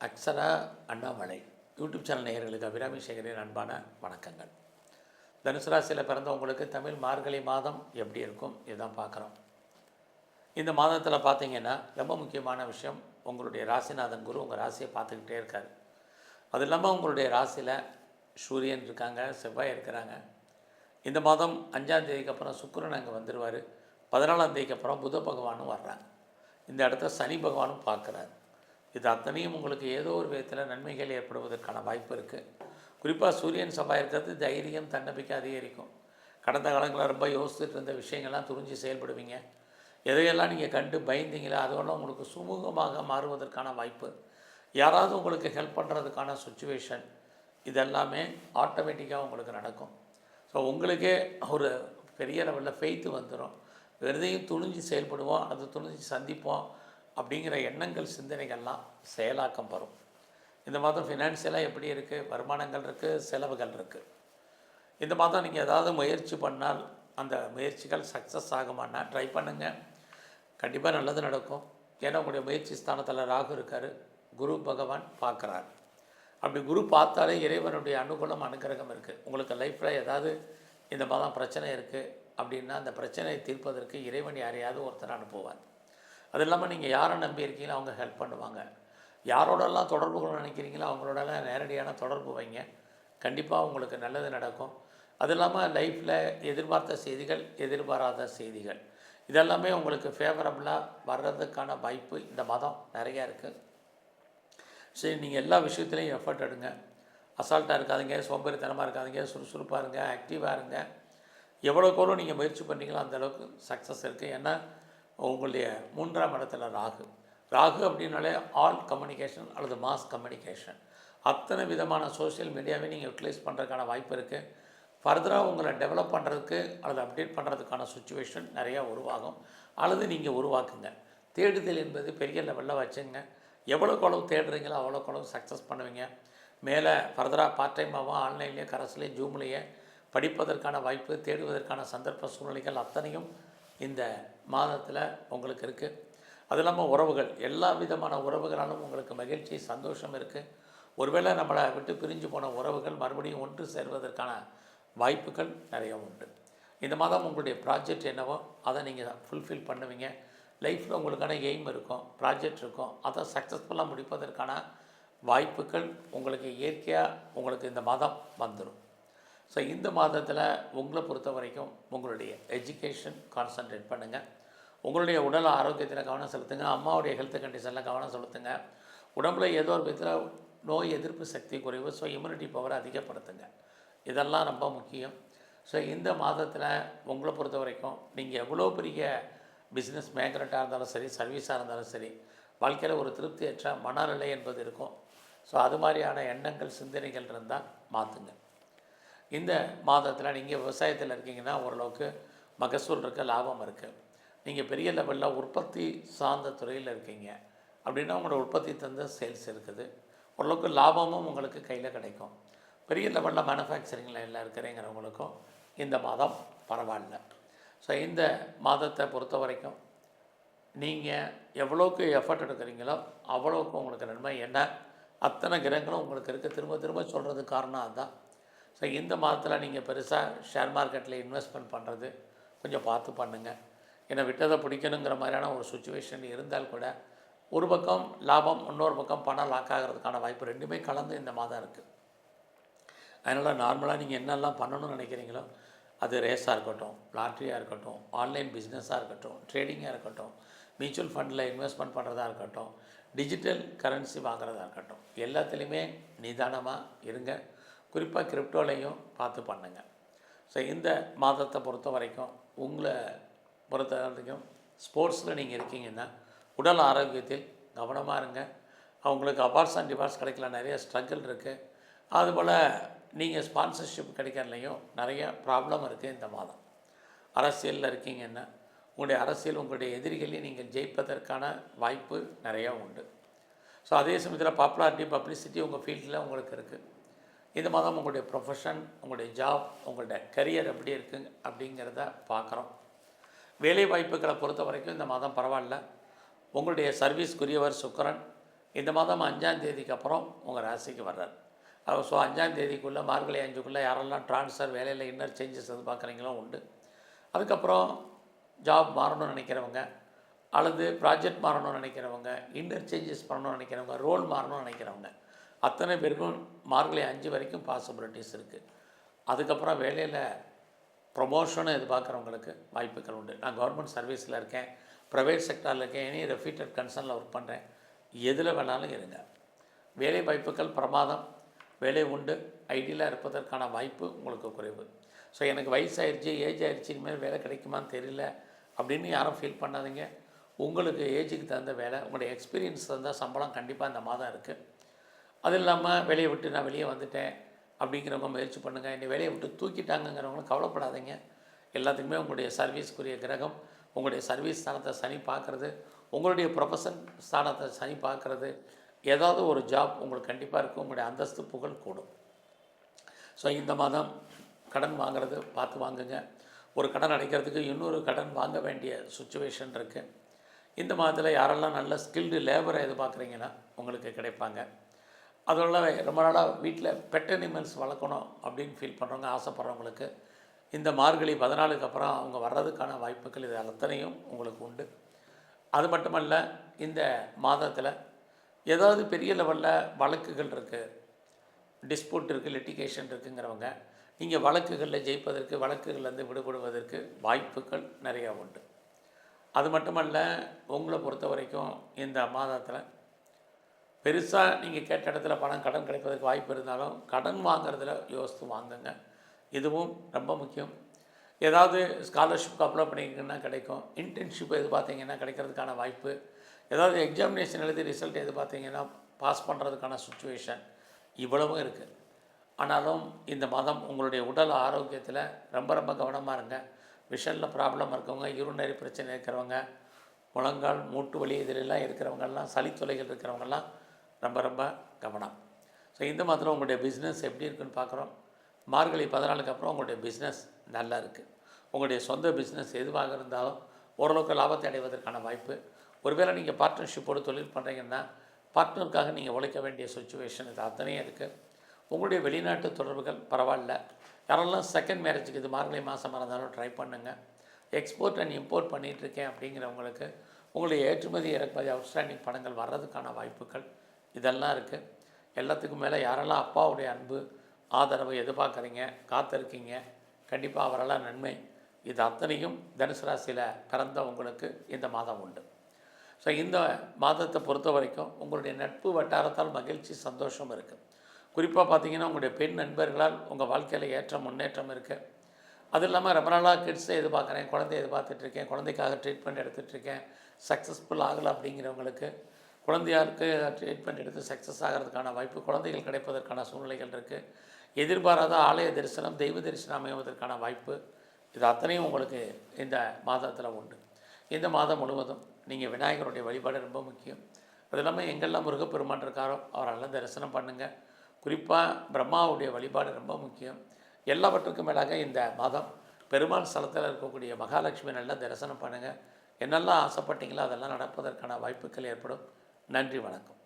Akshara Annamalai. YouTube channel நேயர்களுக்கு அபிராமி சேகரின் அன்பான வணக்கங்கள். தனுசு ராசியில் பிறந்தவங்களுக்கு தமிழ் மார்கழி மாதம் எப்படி இருக்கும்? இதுதான் பார்க்குறோம். இந்த மாதத்தில் பார்த்தீங்கன்னா ரொம்ப முக்கியமான விஷயம் உங்களுடைய ராசிநாதன் குரு உங்கள் ராசியை பார்த்துக்கிட்டே இருக்கார். அது இல்லாமல் உங்களுடைய ராசியில் சூரியன் இருக்காங்க செவ்வாய் இருக்கிறாங்க. இந்த மாதம் அஞ்சாம் தேதிக்கு அப்புறம் சுக்கரன் அங்கே வந்துடுவார் பதினாலாம் தேதிக்கு அப்புறம் புத பகவானும் வர்றாங்க இந்த இடத்த சனி பகவானும் பார்க்குறாரு. இது அத்தனையும் உங்களுக்கு ஏதோ ஒரு விதத்தில் நன்மைகள் ஏற்படுவதற்கான வாய்ப்பு இருக்குது குறிப்பாக சூரியன் செவ்வாய் இருக்கிறது தைரியம் தன்னம்பிக்கை அதிகரிக்கும். கடந்த காலங்களில் ரொம்ப யோசிச்சுட்டு இருந்த விஷயங்கள்லாம் துறிஞ்சு செயல்படுவீங்க. எதையெல்லாம் நீங்கள் கண்டு பயந்தீங்களோ அதெல்லாம் உங்களுக்கு சுமூகமாக மாறுவதற்கான வாய்ப்பு. யாராவது உங்களுக்கு ஹெல்ப் பண்ணுறதுக்கான சுச்சுவேஷன் இதெல்லாமே ஆட்டோமேட்டிக்காக உங்களுக்கு நடக்கும். ஸோ உங்களுக்கே ஒரு பெரிய லெவலில் ஃபெய்த்து வந்துடும் வெறுதையும் துணிஞ்சு செயல்படுவோம் அது துணிஞ்சு சந்திப்போம். அப்படிங்கிற எண்ணங்கள் சிந்தனைகள்லாம் செயலாக்கம் வரும். இந்த மாதம் ஃபினான்ஷியலாக எப்படி இருக்குது வருமானங்கள் இருக்குது செலவுகள் இருக்குது இந்த மாதம் நீங்கள் ஏதாவது முயற்சி பண்ணால் அந்த முயற்சிகள் சக்ஸஸ் ஆகுமானா ட்ரை பண்ணுங்கள் கண்டிப்பாக நல்லது நடக்கும். ஏன்னா உங்களுடைய முயற்சி ஸ்தானத்தில் ராகு இருக்கார். குரு பகவான் பார்க்குறார். அப்படி குரு பார்த்தாலே இறைவனுடைய அனுகூலம் அனுகிரகம் இருக்குது உங்களுக்கு லைஃப்பில் ஏதாவது இந்த மாதம் பிரச்சனை இருக்குது அப்படின்னா அந்த பிரச்சனையை தீர்ப்பதற்கு இறைவன் யாரையாவது ஒருத்தர் அனுப்புவார். அது இல்லாமல் நீங்கள் யாரை நம்பி இருக்கீங்களோ அவங்க ஹெல்ப் பண்ணுவாங்க. யாரோடெல்லாம் தொடர்பு கொள்ள நினைக்கிறீங்களோ அவங்களோடலாம் நேரடியான தொடர்பு வைங்க. கண்டிப்பாக உங்களுக்கு நல்லது நடக்கும். அது இல்லாமல் லைஃப்பில் எதிர்பார்த்த செய்திகள் எதிர்பாராத செய்திகள். இதெல்லாமே உங்களுக்கு ஃபேவரபுளாக வர்றதுக்கான வாய்ப்பு இந்த மாதம் நிறையா இருக்குது சரி நீங்கள் எல்லா விஷயத்துலையும் எஃபர்ட் எடுங்க. அசால்ட்டாக இருக்காதுங்க சோம்பேறித்தனமாக இருக்காதுங்க சுறுசுறுப்பாக இருங்க ஆக்டிவாக இருங்க. எவ்வளோக்கு எவ்வளோ நீங்கள் முயற்சி பண்ணுறீங்களோ அந்தளவுக்கு சக்ஸஸ் இருக்குது ஏன்னா உங்களுடைய மூன்றாம் இடத்துல ராகு. ராகு அப்படின்னாலே ஆல் கம்யூனிகேஷன் அல்லது மாஸ் கம்யூனிகேஷன் அத்தனை விதமான சோஷியல் மீடியாவை நீங்கள் யூட்டிலைஸ் பண்ணுறதுக்கான வாய்ப்பு இருக்குது ஃபர்தராக உங்களை டெவலப் பண்ணுறதுக்கு அல்லது அப்டேட் பண்ணுறதுக்கான சுச்சுவேஷன் நிறையா உருவாகும். அல்லது நீங்கள் உருவாக்குங்க. தேடுதல் என்பது பெரிய லெவலில் வச்சுங்க. எவ்வளோக்கு அளவு தேடுறீங்களோ அவ்வளோக்கு அளவு சக்ஸஸ் பண்ணுவீங்க. மேலே ஃபர்தராக பார்ட் டைமாகவும் ஆன்லைன்லேயே கரஸ்லேயே ஜூம்லேயே படிப்பதற்கான வாய்ப்பு தேடுவதற்கான சந்தர்ப்ப சூழ்நிலைகள் அத்தனையும் இந்த மாதத்தில் உங்களுக்கு இருக்குது அது இல்லாமல் உறவுகள் எல்லா விதமான உறவுகளாலும் உங்களுக்கு மகிழ்ச்சி சந்தோஷம் இருக்குது ஒருவேளை நம்மளை விட்டு பிரிஞ்சு போன உறவுகள் மறுபடியும் ஒன்று சேர்வதற்கான வாய்ப்புகள் நிறைய உண்டு. இந்த மாதம் உங்களுடைய ப்ராஜெக்ட் என்னவோ அதை நீங்கள் ஃபுல்ஃபில் பண்ணுவீங்க. லைஃப்பில் உங்களுக்கான எய்ம் இருக்கும் ப்ராஜெக்ட் இருக்கும். அதை சக்ஸஸ்ஃபுல்லாக முடிப்பதற்கான வாய்ப்புகள் உங்களுக்கு இயற்கையாக உங்களுக்கு இந்த மாதம் வந்துடும் ஸோ இந்த மாதத்தில் உங்களை பொறுத்த வரைக்கும் உங்களுடைய எஜுகேஷன் கான்சன்ட்ரேட் பண்ணுங்கள் உங்களுடைய உடல் ஆரோக்கியத்தில் கவனம் செலுத்துங்க. அம்மாவுடைய ஹெல்த் கண்டிஷனில் கவனம் செலுத்துங்க. உடம்புல ஏதோ ஒரு விதத்தில் நோய் எதிர்ப்பு சக்தி குறைவு ஸோ இம்யூனிட்டி பவரை அதிகப்படுத்துங்க. இதெல்லாம் ரொம்ப முக்கியம். ஸோ இந்த மாதத்தில் உங்களை பொறுத்த வரைக்கும் நீங்கள் எவ்வளோ பெரிய பிஸ்னஸ் மேக்னட்டாக இருந்தாலும் சரி சர்வீஸாக இருந்தாலும் சரி வாழ்க்கையில் ஒரு திருப்தியற்ற மனநிலை என்பது இருக்கும். ஸோ அது மாதிரியான எண்ணங்கள் சிந்தனைகள் இருந்தால் மாற்றுங்க இந்த மாதத்தில் நீங்கள் விவசாயத்தில் இருக்கீங்கன்னா ஓரளவுக்கு மகசூல் இருக்க லாபம் இருக்குது நீங்கள் பெரிய லெவலில் உற்பத்தி சார்ந்த துறையில் இருக்கீங்க. அப்படின்னா உங்களோட உற்பத்தி தந்த சேல்ஸ் இருக்குது. ஓரளவுக்கு லாபமும் உங்களுக்கு கையில் கிடைக்கும். பெரிய லெவலில் மேனுஃபேக்சரிங்கில் எல்லாம் இருக்கிறேங்கிறவங்களுக்கும் இந்த மாதம் பரவாயில்ல. ஸோ இந்த மாதத்தை பொறுத்த வரைக்கும் நீங்கள் எவ்வளோக்கு எஃபர்ட் எடுக்கிறீங்களோ அவ்வளோக்கு உங்களுக்கு நன்மை. என்ன அத்தனை கிரகங்களும் உங்களுக்கு இருக்குது திரும்ப திரும்ப சொல்கிறது காரணம் அதுதான் ஸோ இந்த மாதத்தில் நீங்கள் பெருசாக ஷேர் மார்க்கெட்டில் இன்வெஸ்ட்மெண்ட் பண்ணுறது கொஞ்சம் பார்த்து பண்ணுங்கள் ஏன்னா விட்டதை பிடிக்கணுங்கிற மாதிரியான ஒரு சுச்சுவேஷன் இருந்தால் கூட ஒரு பக்கம் லாபம் இன்னொரு பக்கம் பணம் லாக் ஆகிறதுக்கான வாய்ப்பு ரெண்டுமே கலந்து இந்த மாதம் இருக்குது அதனால் நார்மலாக நீங்கள் என்னெல்லாம் பண்ணணும்னு நினைக்கிறீங்களோ அது ரேஸாக இருக்கட்டும் லாட்ரியாக இருக்கட்டும் ஆன்லைன் பிஸ்னஸாக இருக்கட்டும் ட்ரேடிங்காக இருக்கட்டும் மியூச்சுவல் ஃபண்டில் இன்வெஸ்ட்மெண்ட் பண்ணுறதா இருக்கட்டும் டிஜிட்டல் கரன்சி வாங்குறதா இருக்கட்டும் எல்லாத்துலேயுமே நிதானமாக இருங்க. குறிப்பாக கிரிப்டோலையும் பார்த்து பண்ணுங்கள் ஸோ இந்த மாதத்தை பொறுத்த வரைக்கும் உங்களை பொறுத்த வரைக்கும் ஸ்போர்ட்ஸில் நீங்கள் இருக்கீங்கன்னா உடல் ஆரோக்கியத்தில் கவனமாக இருங்க. அவங்களுக்கு அவார்ட்ஸ் அண்ட் டிவார்ட்ஸ் கிடைக்கல நிறைய ஸ்ட்ரகிள் இருக்குது அதுபோல் நீங்கள் ஸ்பான்சர்ஷிப் கிடைக்கிறதுலையும் நிறைய ப்ராப்ளம் இருக்குது இந்த மாதம். அரசியலில் இருக்கீங்கன்னா உங்களுடைய அரசியல் உங்களுடைய எதிரிகளையும் நீங்கள் ஜெயிப்பதற்கான வாய்ப்பு நிறையா உண்டு. ஸோ அதே சமயத்தில் பாப்புலாரிட்டி பப்ளிசிட்டி உங்கள் ஃபீல்டில் உங்களுக்கு இருக்குது இந்த மாதம் உங்களுடைய ப்ரொஃபஷன் உங்களுடைய ஜாப் உங்களுடைய கரியர் எப்படி இருக்குது அப்படிங்கிறத பார்க்குறோம். வேலை வாய்ப்புகளை பொறுத்த வரைக்கும் இந்த மாதம் பரவாயில்ல. உங்களுடைய சர்வீஸ்க்குரியவர் சுக்கரன். இந்த மாதம் அஞ்சாம் தேதிக்கு அப்புறம் உங்கள் ராசிக்கு வர்றார். ஸோ அஞ்சாம் தேதிக்குள்ளே மார்கழி அஞ்சுக்குள்ளே யாரெல்லாம் ட்ரான்ஸ்ஃபர் வேலையில் இன்னர் சேஞ்சஸ் எதிர்பார்க்குறீங்களோ உண்டு. அதுக்கப்புறம் ஜாப் மாறணும்னு நினைக்கிறவங்க அல்லது ப்ராஜெக்ட் மாறணும்னு நினைக்கிறவங்க இன்னர் சேஞ்சஸ் பண்ணணும்னு நினைக்கிறவங்க ரோல் மாறணும்னு நினைக்கிறவங்க அத்தனை பேருக்கும் மார்கழி அஞ்சு வரைக்கும் பாசிபிலிட்டிஸ் இருக்குது அதுக்கப்புறம் வேலையில் ப்ரொமோஷனை எதிர்பார்க்குறவங்களுக்கு வாய்ப்புகள் உண்டு. நான் கவர்மெண்ட் சர்வீஸில் இருக்கேன் ப்ரைவேட் செக்டாரில் இருக்கேன் எனி ரெஃபீட்டட் கன்சர்னில் ஒர்க் பண்ணுறேன் எதில் வேணாலும் இருங்க. வேலை வாய்ப்புகள் பிரமாதம். வேலை உண்டு. ஐடியலாக இருப்பதற்கான வாய்ப்பு உங்களுக்கு குறைவு. ஸோ எனக்கு வயசாகிடுச்சு ஏஜ் ஆகிடுச்சு இனிமேல் வேலை கிடைக்குமான்னு தெரியல அப்படின்னு யாரும் ஃபீல் பண்ணாதீங்க. உங்களுக்கு ஏஜுக்கு தகுந்த வேலை உங்களுடைய எக்ஸ்பீரியன்ஸ் தகுந்த சம்பளம் கண்டிப்பாக இந்த மாதம் இருக்குது அது இல்லாமல் வெளியே விட்டு நான் வெளியே வந்துட்டேன் அப்படிங்கிறவங்க முயற்சி பண்ணுங்கள் என்னை வெளியே விட்டு தூக்கிட்டாங்கங்கிறவங்களும் கவலைப்படாதீங்க. எல்லாத்துக்குமே உங்களுடைய சர்வீஸ்க்குரிய கிரகம் உங்களுடைய சர்வீஸ் ஸ்தானத்தை சனி பார்க்குறது உங்களுடைய ப்ரொஃபஷன் ஸ்தானத்தை சனி பார்க்குறது ஏதாவது ஒரு ஜாப் உங்களுக்கு கண்டிப்பாக இருக்கும். உங்களுடைய அந்தஸ்து புகழ் கூடும். ஸோ இந்த மாதம் கடன் வாங்குறது பார்த்து வாங்குங்க. ஒரு கடன் அடைக்கிறதுக்கு இன்னொரு கடன் வாங்க வேண்டிய சுச்சுவேஷன் இருக்குது இந்த மாதத்தில் யாரெல்லாம் நல்ல ஸ்கில்டு லேபரை எதிர்பார்க்குறீங்கன்னா உங்களுக்கு கிடைப்பாங்க. அதனால் ரொம்ப நாளாக வீட்டில் பெட் அனிமல்ஸ் வளர்க்கணும் அப்படின்னு ஃபீல் பண்ணுறவங்க ஆசைப்பட்றவங்களுக்கு இந்த மார்கழி பதினாலுக்கு அப்புறம் அவங்க வர்றதுக்கான வாய்ப்புகள் இது அத்தனையும் உங்களுக்கு உண்டு. அது மட்டுமல்ல இந்த மாதத்தில் ஏதாவது பெரிய லெவலில் வழக்குகள் இருக்குது டிஸ்பியூட் இருக்குது லிட்டிகேஷன் இருக்குங்கிறவங்க நீங்கள் வழக்குகளில் ஜெயிப்பதற்கு வழக்குகள்லேருந்து விடுபடுவதற்கு வாய்ப்புகள் நிறையா உண்டு. அது மட்டுமல்ல உங்களை பொறுத்த வரைக்கும் இந்த மாதத்தில் பெருசாக நீங்கள் கேட்ட இடத்துல பணம் கடன் கிடைப்பதற்கு வாய்ப்பு இருந்தாலும் கடன் வாங்குறதுல யோசித்து வாங்குங்க. இதுவும் ரொம்ப முக்கியம். ஏதாவது ஸ்காலர்ஷிப் அப்ளை பண்ணிங்கன்னா கிடைக்கும். இன்டர்ன்ஷிப் எதிர்பார்த்தீங்கன்னா கிடைக்கிறதுக்கான வாய்ப்பு. ஏதாவது எக்ஸாமினேஷன் எழுதி ரிசல்ட் எது பார்த்தீங்கன்னா பாஸ் பண்ணுறதுக்கான சுச்சுவேஷன் இவ்வளவும் இருக்குது ஆனாலும் இந்த மாதம் உங்களுடைய உடல் ஆரோக்கியத்தில் ரொம்ப ரொம்ப கவனமாக இருங்க. விஷனில் ப்ராப்ளம் இருக்கவங்க இருநெறி பிரச்சனை இருக்கிறவங்க முழங்கால் மூட்டு வலி இதிலெல்லாம் இருக்கிறவங்கெல்லாம் சளித்தொலைகள் இருக்கிறவங்கெல்லாம் ரொம்ப ரொம்ப கவனம். ஸோ இந்த மாதம் உங்களுடைய பிஸ்னஸ் எப்படி இருக்குன்னு பார்க்குறோம். மார்கழி பதினாலுக்கு அப்புறம் உங்களுடைய பிஸ்னஸ் நல்லா இருக்குது உங்களுடைய சொந்த பிஸ்னஸ் எதுவாக இருந்தாலும் ஓரளவுக்கு லாபத்தை அடைவதற்கான வாய்ப்பு. ஒருவேளை நீங்கள் பார்ட்னர்ஷிப்போடு தொழில் பண்ணுறீங்கன்னா பார்ட்னருக்காக நீங்கள் உழைக்க வேண்டிய சுச்சுவேஷன் இது அத்தனையும் இருக்குது உங்களுடைய வெளிநாட்டு தொடர்புகள் பரவாயில்ல. யாரெல்லாம் செகண்ட் மேரேஜுக்கு இது மார்கழி மாதமாக இருந்தாலும் ட்ரை பண்ணுங்கள் எக்ஸ்போர்ட் அண்ட் இம்போர்ட் பண்ணிகிட்ருக்கேன் அப்படிங்கிறவங்களுக்கு உங்களுடைய ஏற்றுமதி இறக்குமதி அவுட்ஸ்டாண்டிங் பணங்கள் வர்றதுக்கான வாய்ப்புகள். இதெல்லாம் இருக்குது எல்லாத்துக்கும் மேலே யாரெல்லாம் அப்பாவுடைய அன்பு ஆதரவு எதிர்பார்க்குறீங்க காத்திருக்கீங்க கண்டிப்பாக அவரெல்லாம் நன்மை. இது அத்தனையும் தனுசு ராசியில் பிறந்தவங்களுக்கு இந்த மாதம் உண்டு. ஸோ இந்த மாதத்தை பொறுத்த வரைக்கும் உங்களுடைய நட்பு வட்டாரத்தால் மகிழ்ச்சி சந்தோஷம் இருக்குது குறிப்பாக பார்த்தீங்கன்னா உங்களுடைய பெண் நண்பர்களால் உங்கள் வாழ்க்கையில் ஏற்ற முன்னேற்றம் இருக்குது அது இல்லாமல் ரொம்ப நாளாக கிட்ஸை எதிர்பார்க்குறேன் குழந்தைய எதிர்பார்த்துட்ருக்கேன் குழந்தைக்காக ட்ரீட்மெண்ட் எடுத்துகிட்ருக்கேன் சக்ஸஸ்ஃபுல் ஆகலை அப்படிங்கிறவங்களுக்கு குழந்தையாருக்கு ட்ரீட்மெண்ட் எடுத்து சக்ஸஸ் ஆகிறதுக்கான வாய்ப்பு குழந்தைகள் கிடைப்பதற்கான சூழ்நிலைகள் இருக்குது எதிர்பாராத ஆலய தரிசனம் தெய்வ தரிசனம் அமைவதற்கான வாய்ப்பு இது அத்தனையும் உங்களுக்கு இந்த மாதத்தில் உண்டு. இந்த மாதம் முழுவதும் நீங்கள் விநாயகருடைய வழிபாடு ரொம்ப முக்கியம். அது இல்லாமல் எங்கெல்லாம் முருகப்பெருமான் இருக்காரோ அவரெல்லாம் தரிசனம் பண்ணுங்கள் குறிப்பாக பிரம்மாவுடைய வழிபாடு ரொம்ப முக்கியம். எல்லாவற்றுக்கும் மேலாக இந்த மாதம் பெருமாள் ஸ்தலத்தில் இருக்கக்கூடிய மகாலட்சுமி நல்லா தரிசனம் பண்ணுங்கள் என்னெல்லாம் ஆசைப்பட்டீங்களோ அதெல்லாம் நடப்பதற்கான வாய்ப்புகள் ஏற்படும். நன்றி வணக்கம்.